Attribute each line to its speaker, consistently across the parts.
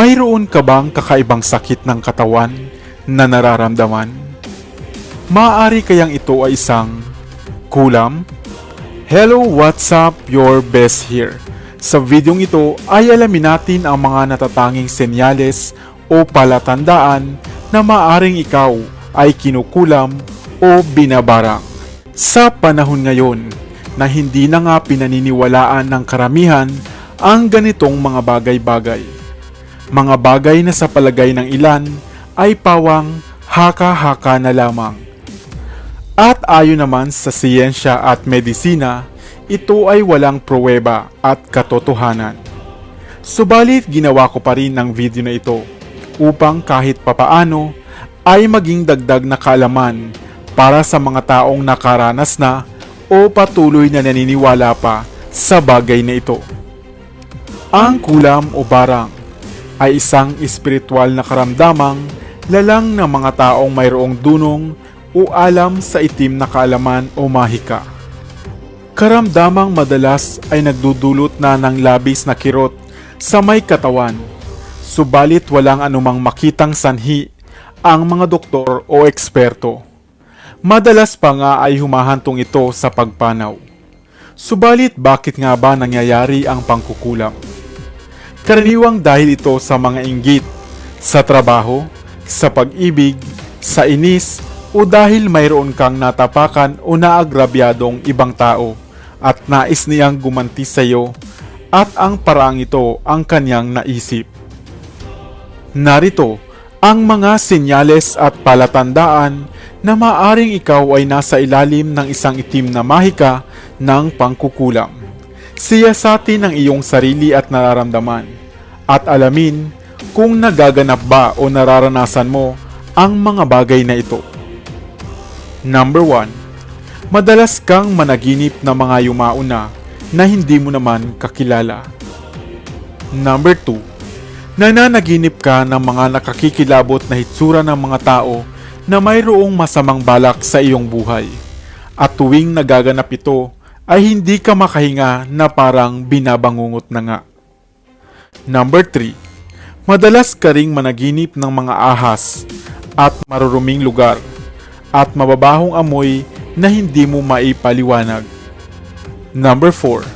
Speaker 1: Mayroon ka bang kakaibang sakit ng katawan na nararamdaman? Maaari kayang ito ay isang kulam? Hello, what's up? Your best here. Sa videong ito ay alamin natin ang mga natatanging senyales o palatandaan na maaring ikaw ay kinukulam o binabarang. Sa panahon ngayon na hindi na nga pinaniniwalaan ng karamihan ang ganitong mga bagay-bagay. Mga bagay na sa palagay ng ilan ay pawang haka-haka na lamang. At ayon naman sa siyensya at medisina, ito ay walang pruweba at katotohanan. Subalit ginawa ko pa rin ang video na ito upang kahit papaano ay maging dagdag na kaalaman para sa mga taong nakaranas na o patuloy na naniniwala pa sa bagay na ito. Ang kulam o barang ay isang espiritual na karamdamang lalang ng mga taong mayroong dunong o alam sa itim na kaalaman o mahika. Karamdamang madalas ay nagdudulot na ng labis na kirot sa may katawan, subalit walang anumang makitang sanhi ang mga doktor o eksperto. Madalas pa nga ay humahantong ito sa pagpanaw. Subalit bakit nga ba nangyayari ang pangkukulam? Karaniwang dahil ito sa mga inggit, sa trabaho, sa pag-ibig, sa inis, o dahil mayroon kang natapakan o naagrabyadong ibang tao at nais niyang gumanti sa iyo at ang paraang ito ang kanyang naisip. Narito ang mga senyales at palatandaan na maaring ikaw ay nasa ilalim ng isang itim na mahika ng pangkukulam. Siyasatin ang iyong sarili at nararamdaman at alamin kung nagaganap ba o nararanasan mo ang mga bagay na ito. Number 1. Madalas kang managinip ng mga yumauna na hindi mo naman kakilala. Number 2. Nananaginip ka ng mga nakakikilabot na hitsura ng mga tao na mayroong masamang balak sa iyong buhay. At tuwing nagaganap ito, ay hindi ka makahinga na parang binabangungot na nga. Number 3. Madalas ka ring managinip ng mga ahas at maruruming lugar at mababahong amoy na hindi mo maipaliwanag. Number 4.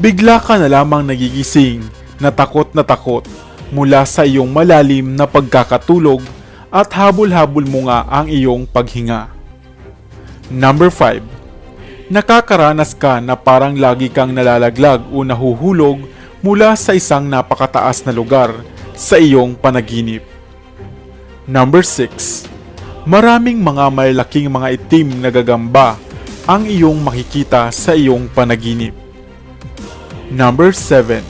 Speaker 1: Bigla ka na lamang nagigising na takot na takot mula sa iyong malalim na pagkakatulog at habol-habol mo nga ang iyong paghinga. Number 5. Nakakaranas ka na parang lagi kang nalalaglag o nahuhulog mula sa isang napakataas na lugar sa iyong panaginip. Number 6. Maraming mga malalaking mga itim na gagamba ang iyong makikita sa iyong panaginip. Number 7.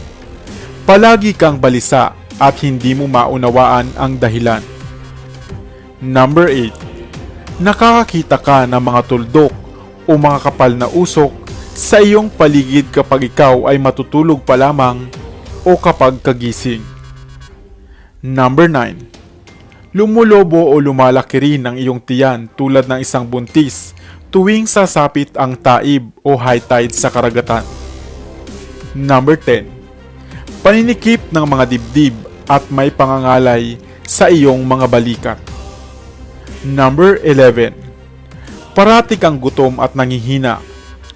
Speaker 1: Palagi kang balisa at hindi mo maunawaan ang dahilan. Number 8. Nakakakita ka ng mga tuldok o mga kapal na usok sa iyong paligid kapag ikaw ay matutulog pa lamang o kapag kagising. Number 9. Lumulobo o lumalaki rin ang iyong tiyan tulad ng isang buntis tuwing sasapit ang taib o high tide sa karagatan. Number 10. Paninikip ng mga dibdib at may pangangalay sa iyong mga balikat. Number 11. Parati kang gutom at nangihina,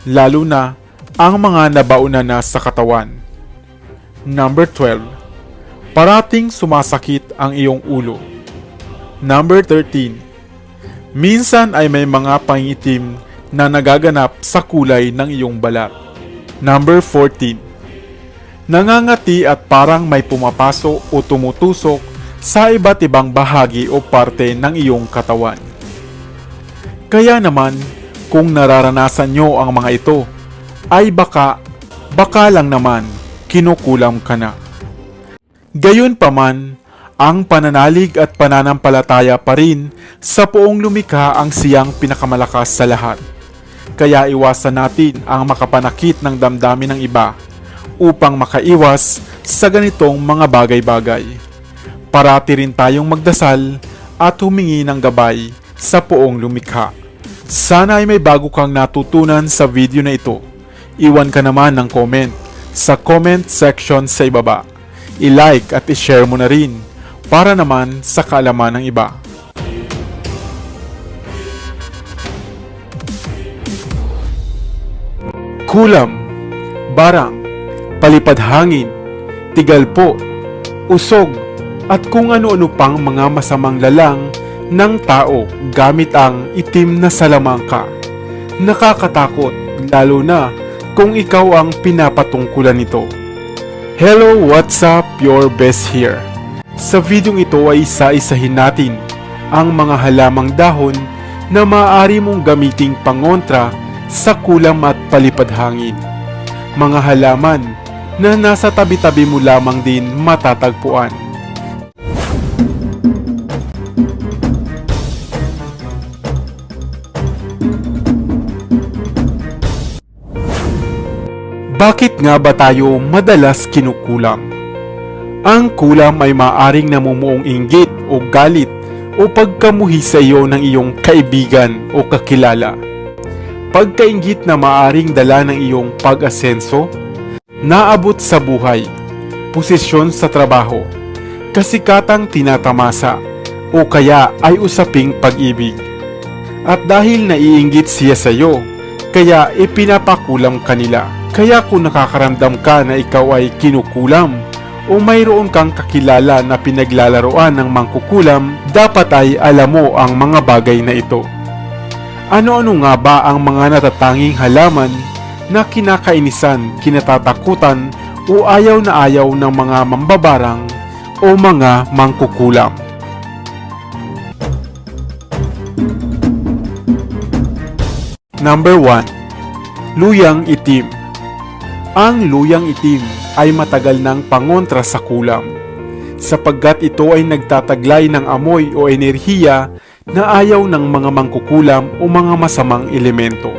Speaker 1: lalo na ang mga nabauna na sa katawan. Number 12. Parating sumasakit ang iyong ulo. Number 13. Minsan ay may mga pangitim na nagaganap sa kulay ng iyong balat. Number 14. Nangangati at parang may pumapaso o tumutusok sa iba't ibang bahagi o parte ng iyong katawan. Kaya naman, kung nararanasan nyo ang mga ito, ay baka, baka lang naman, kinukulam ka na. Gayon pa man, ang pananalig at pananampalataya pa rin sa poong lumikha ang siyang pinakamalakas sa lahat. Kaya iwasan natin ang makapanakit ng damdamin ng iba upang makaiwas sa ganitong mga bagay-bagay. Parati rin tayong magdasal at humingi ng gabay sa poong lumikha. Sana ay may bago kang natutunan sa video na ito. Iwan ka naman ng comment sa comment section sa ibaba. i-like at i-share mo na rin para naman sa kaalaman ng iba. Kulam, barang, palipad hangin, tigalpo, usog, at kung ano-ano pang mga masamang lalang ng tao gamit ang itim na salamangka. Nakakatakot, lalo na kung ikaw ang pinapatungkulan nito. Hello, what's up? Your best here. Sa videong ito ay isa-isahin natin ang mga halamang dahon na maaari mong gamiting pangontra sa kulam at palipad hangin. Mga halaman na nasa tabi-tabi mo lamang din matatagpuan. Bakit nga ba tayo madalas kinukulam? Ang kulam ay maaring namumuong inggit o galit o pagkamuhi sa iyo ng iyong kaibigan o kakilala. Pagkaingit na maaring dala ng iyong pag-asenso, naabot sa buhay, posisyon sa trabaho, kasikatang tinatamasa, o kaya ay usaping pag-ibig. At dahil naiinggit siya sa iyo, kaya ipinapakulam kanila. Kaya kung nakakaramdam ka na ikaw ay kinukulam o mayroon kang kakilala na pinaglalaroan ng mangkukulam, dapat ay alam mo ang mga bagay na ito. Ano-ano nga ba ang mga natatanging halaman na kinakainisan, kinatatakutan o ayaw na ayaw ng mga mambabarang o mga mangkukulam? Number 1. Luyang itim Ang luyang itim ay matagal ng pangontra sa kulam sapagkat ito ay nagtataglay ng amoy o enerhiya na ayaw ng mga mangkukulam o mga masamang elemento.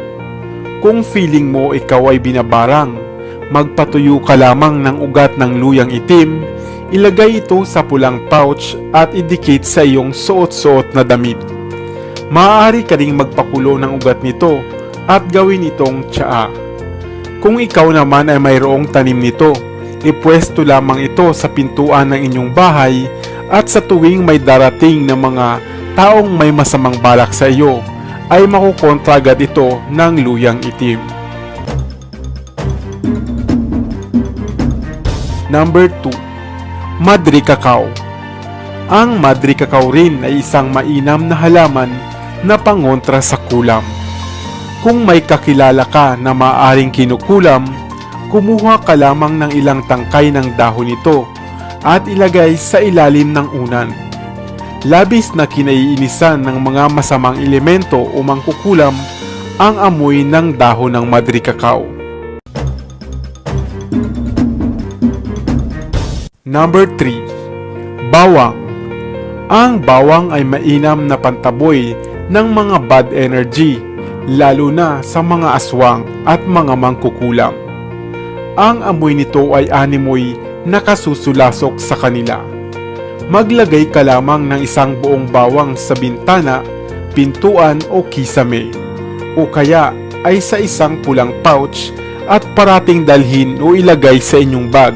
Speaker 1: Kung feeling mo ikaw ay binabarang, magpatuyo ka lamang ng ugat ng luyang itim, ilagay ito sa pulang pouch at idikit sa iyong suot-suot na damit. Maaari ka ring magpakulo ng ugat nito at gawin itong tsaa. Kung ikaw naman ay mayroong tanim nito, ipwesto lamang ito sa pintuan ng inyong bahay at sa tuwing may darating na mga taong may masamang balak sa iyo, ay makukontra agad ito ng luyang itim. Number 2. Madri Cacao Ang Madri Cacao rin ay isang mainam na halaman na pangontra sa kulam. Kung may kakilala ka na maaring kinukulam, kumuha ka lamang ng ilang tangkay ng dahon nito at ilagay sa ilalim ng unan. Labis na kinaiinisan ng mga masamang elemento o mangkukulam ang amoy ng dahon ng Madri Cacao. Number 3. Bawang Ang bawang ay mainam na pantaboy ng mga bad energy, lalo na sa mga aswang at mga mangkukulam. Ang amoy nito ay animoy nakasusulasok sa kanila. Maglagay ka lamang ng isang buong bawang sa bintana, pintuan o kisame, o kaya ay sa isang pulang pouch at parating dalhin o ilagay sa inyong bag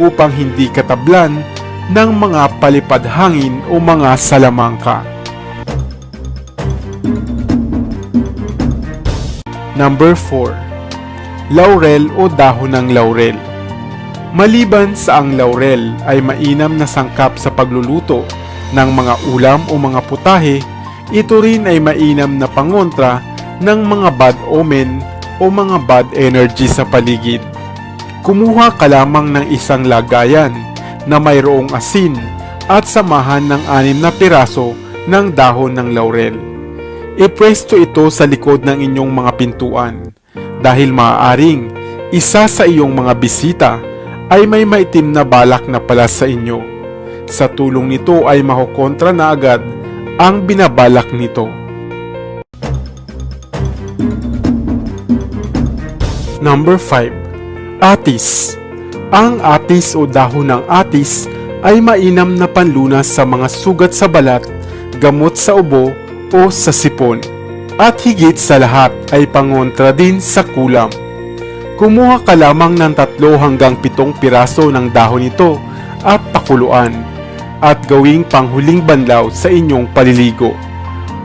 Speaker 1: upang hindi katablan ng mga palipad hangin o mga salamangka. Number 4. Laurel o dahon ng laurel. Maliban sa ang laurel ay mainam na sangkap sa pagluluto ng mga ulam o mga putahe, ito rin ay mainam na pangontra ng mga bad omen o mga bad energy sa paligid. Kumuha ka lamang ng isang lagayan na mayroong asin at samahan ng anim na piraso ng dahon ng laurel. Ipwesto ito sa likod ng inyong mga pintuan dahil maaaring isa sa iyong mga bisita ay may maitim na balak na pala sa inyo. Sa tulong nito ay makokontra na agad ang binabalak nito. Number 5. Atis Ang atis o dahon ng atis ay mainam na panlunas sa mga sugat sa balat, gamot sa ubo o sa sipon. At higit sa lahat ay pangontra din sa kulam. Kumuha ka lamang ng tatlo hanggang pitong piraso ng dahon nito at pakuluan at gawing panghuling banlaw sa inyong paliligo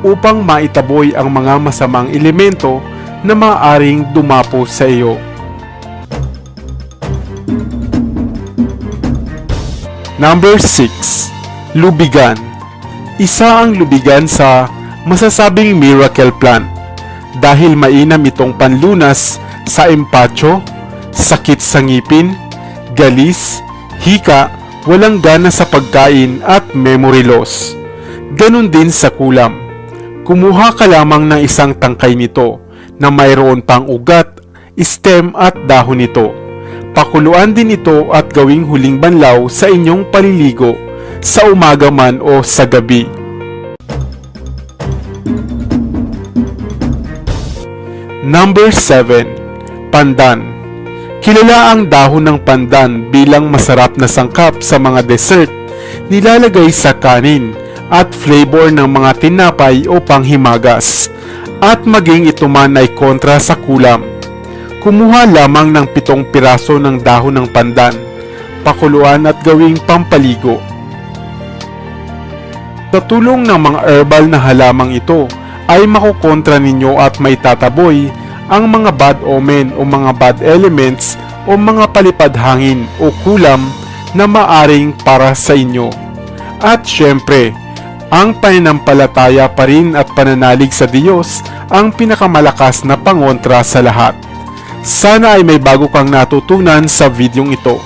Speaker 1: upang maitaboy ang mga masamang elemento na maaaring dumapo sa iyo. Number 6. Lubigan Isa ang lubigan sa masasabing miracle plant dahil mainam itong panlunas sa empacho, sakit sa ngipin, galis, hika, walang gana sa pagkain at memory loss. Ganon din sa kulam. Kumuha ka lamang ng isang tangkay nito na mayroon pang ugat, stem at dahon nito. Pakuluan din ito at gawing huling banlaw sa inyong paliligo sa umaga man o sa gabi. Number 7. Pandan Kilala ang dahon ng pandan bilang masarap na sangkap sa mga dessert, nilalagay sa kanin, at flavor ng mga tinapay o panghimagas, at maging ito man ay kontra sa kulam. Kumuha lamang ng pitong piraso ng dahon ng pandan, pakuluan at gawing pampaligo. Sa tulong ng mga herbal na halamang ito ay makukontra ninyo at may tataboy ang mga bad omen o mga bad elements o mga palipad hangin o kulam na maaring para sa inyo. At syempre, ang pananampalataya pa rin at pananalig sa Diyos ang pinakamalakas na pangontra sa lahat. Sana ay may bago kang natutunan sa videong ito.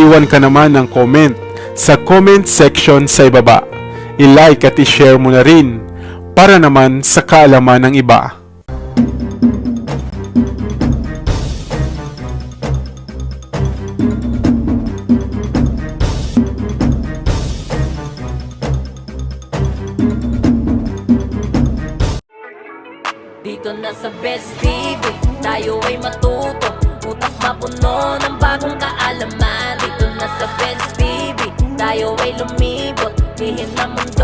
Speaker 1: Iwan ka naman ng comment sa comment section sa ibaba. I-like at i-share mo na rin para naman sa kaalaman ng iba.
Speaker 2: Dito na sa Best TV, tayo ay matuto. Utak mapuno ng bagong kaalaman. Dito na sa Best TV, tayo ay lumibot. Lihim na mundo